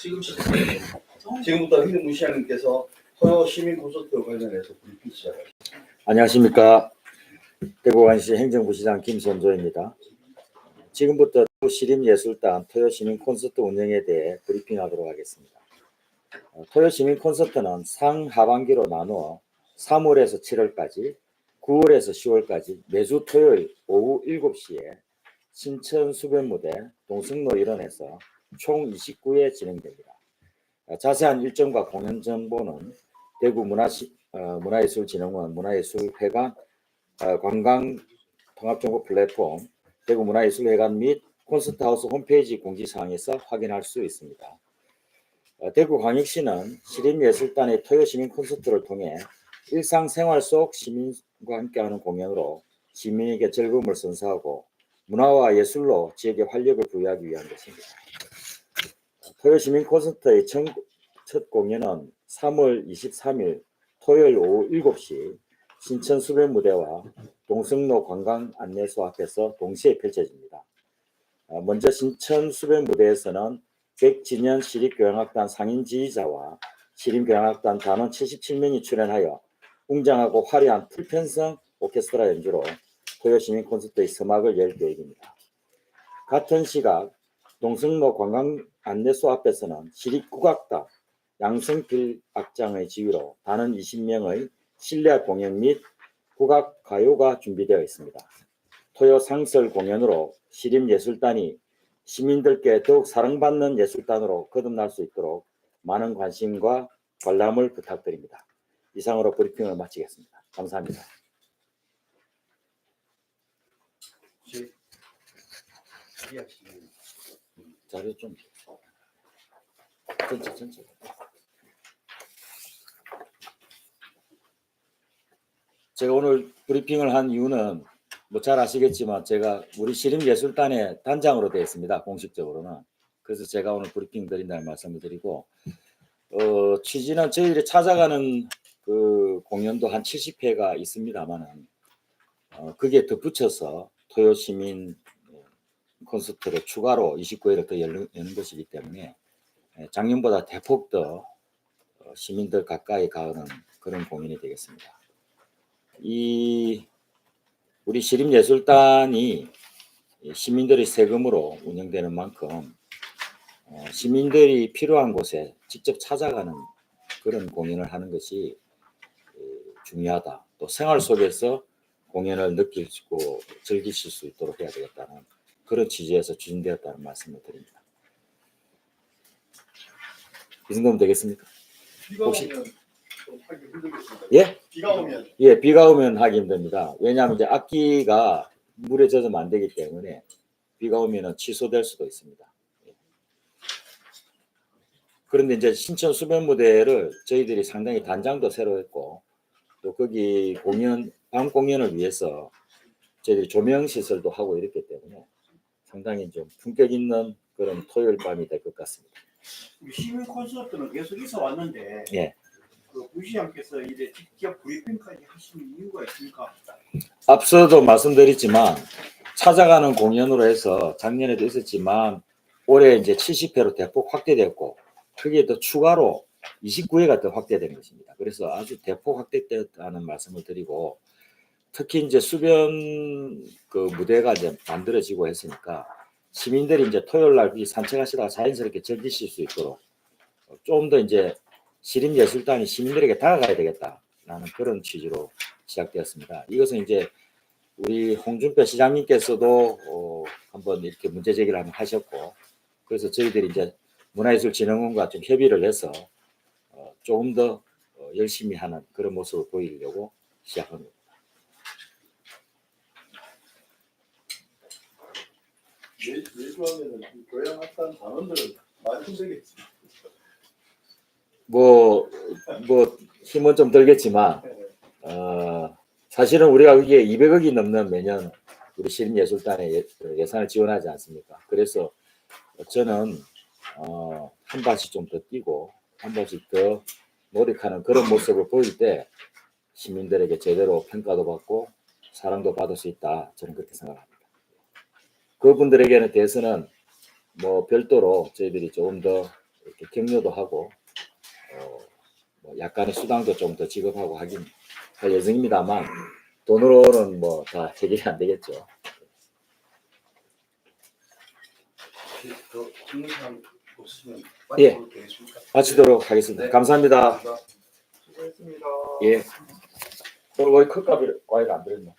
지금 시작. 지금부터 힘든 무시장님께서 토요 시민 콘서트 관련해서 브리핑 시작합니다. 안녕하십니까. 대구관시 행정부시장 김선조입니다. 지금부터 시립예술단 토요시민 콘서트 운영에 대해 브리핑하도록 하겠습니다. 어, 토요시민 콘서트는 상하반기로 나누어 3월에서 7월까지, 9월에서 10월까지 매주 토요일 오후 7시에 신천 수변무대 동승로 일원에서 총 29회 진행됩니다. 어, 자세한 일정과 공연 정보는 대구 문화시, 어, 문화예술진흥원 문화예술회관 어, 관광 통합정보 플랫폼 대구 문화예술회관 및 콘서트하우스 홈페이지 공지사항에서 확인할 수 있습니다. 어, 대구광역시는 시립예술단의 토요시민 콘서트를 통해 일상생활 속 시민과 함께하는 공연으로 시민에게 즐거움을 선사하고 문화와 예술로 지역에 활력을 부여하기 위한 것입니다. 토요시민 콘서트의 첫, 첫 공연은 3월 23일 토요일 오후 7시 신천 수변 무대와 동성로 관광 안내소 앞에서 동시에 펼쳐집니다. 어, 먼저 신천 수변 무대에서는 백진현 시립교향악단 상인 지휘자와 시립교향악단 단원 77명이 출연하여 웅장하고 화려한 풀편성 오케스트라 연주로 토요시민 콘서트의 서막을 열 계획입니다. 같은 시각 동성로 관광 안내소 앞에서는 시립국악단 양성필 악장의 지휘로 단원 20명의 실내 공연 및 국악 가요가 준비되어 있습니다. 토요 상설 공연으로 시립예술단이 시민들께 더욱 사랑받는 예술단으로 거듭날 수 있도록 많은 관심과 관람을 부탁드립니다. 이상으로 브리핑을 마치겠습니다. 감사합니다. 자료 좀 전체 전체 제가 오늘 브리핑을 한 이유는 뭐 잘 아시겠지만 제가 우리 시립예술단의 단장으로 되어 있습니다 공식적으로는. 그래서 제가 오늘 브리핑 드린다는 말씀을 드리고 어 취지는 저희들이 찾아가는 그 공연도 한 70회가 있습니다만은 어 그게 덧붙여서 토요 시민 콘서트를 추가로 29회를 더 여는, 여는 것이기 때문에 예, 작년보다 대폭 더 어, 시민들 가까이 가는 그런 공연이 되겠습니다. 이 우리 시립예술단이 이 시민들의 세금으로 운영되는 만큼 어, 시민들이 필요한 곳에 직접 찾아가는 그런 공연을 하는 것이 에, 중요하다. 또 생활 속에서 공연을 느끼고 즐기실 수 있도록 해야 되겠다는 그런 취지에서 추진되었다는 말씀을 드립니다. 이 정도면 되겠습니까? 비가 혹시- 오면 좀 하기 힘들겠습니다. 예? 비가 오면 예, 비가 오면 하기 힘듭니다. 왜냐하면 이제 악기가 물에 젖으면 안 되기 때문에 비가 오면은 취소될 수도 있습니다. 예. 그런데 이제 신천 수변 무대를 저희들이 상당히 단장도 새로 했고 또 거기 공연 밤 공연을 위해서 저희들이 조명 시설도 하고 이렇기 때문에 상당히 좀 품격 있는 그런 토요일 밤이 될 것 같습니다. 시민 콘서트는 계속 있어 왔는데 예. 그 부시장께서 이제 직접 브리핑까지 하시는 이유가 있습니까? 앞서도 말씀드렸지만 찾아가는 공연으로 해서 작년에도 있었지만 올해 이제 70회로 대폭 확대됐고 거기에 또 추가로 29회가 더 확대된 것입니다. 그래서 아주 대폭 확대됐다는 말씀을 드리고 특히 이제 수변 그 무대가 이제 만들어지고 했으니까 시민들이 이제 토요일 날이 산책하시다가 자연스럽게 즐기실 수 있도록 좀 더 이제 시립예술단이 시민들에게 다가가야 되겠다라는 그런 취지로 시작되었습니다. 이것은 이제 우리 홍준표 시장님께서도 어, 한번 이렇게 문제 제기를 한번 하셨고 그래서 저희들이 이제 문화예술진흥원과 좀 협의를 해서 어, 조금 더 어, 열심히 하는 그런 모습을 보이려고 시작합니다. 내- 내주 하면은 이 교양 학단 단원들은 힘들겠지. 뭐, 뭐 힘은 좀 들겠지만 어, 사실은 우리가 이게 200억이 넘는 매년 우리 시립예술단에 예- 그 예산을 지원하지 않습니까? 그래서 저는 어, 한 발씩 좀 더 뛰고 한 발씩 더 노력하는 그런 모습을 보일 때 시민들에게 제대로 평가도 받고 사랑도 받을 수 있다. 저는 그렇게 생각합니다. 그분들에게는 대해서는 뭐 별도로 저희들이 조금 더 이렇게 격려도 하고 어, 뭐 약간의 수당도 좀 더 지급하고 하긴 할 예정입니다만 돈으로는 뭐 다 해결이 안 되겠죠. 예. 마치도록 하겠습니다. 네. 감사합니다. 수고했습니다. 예. 어, 왜 컵값이 과일 안 들었나?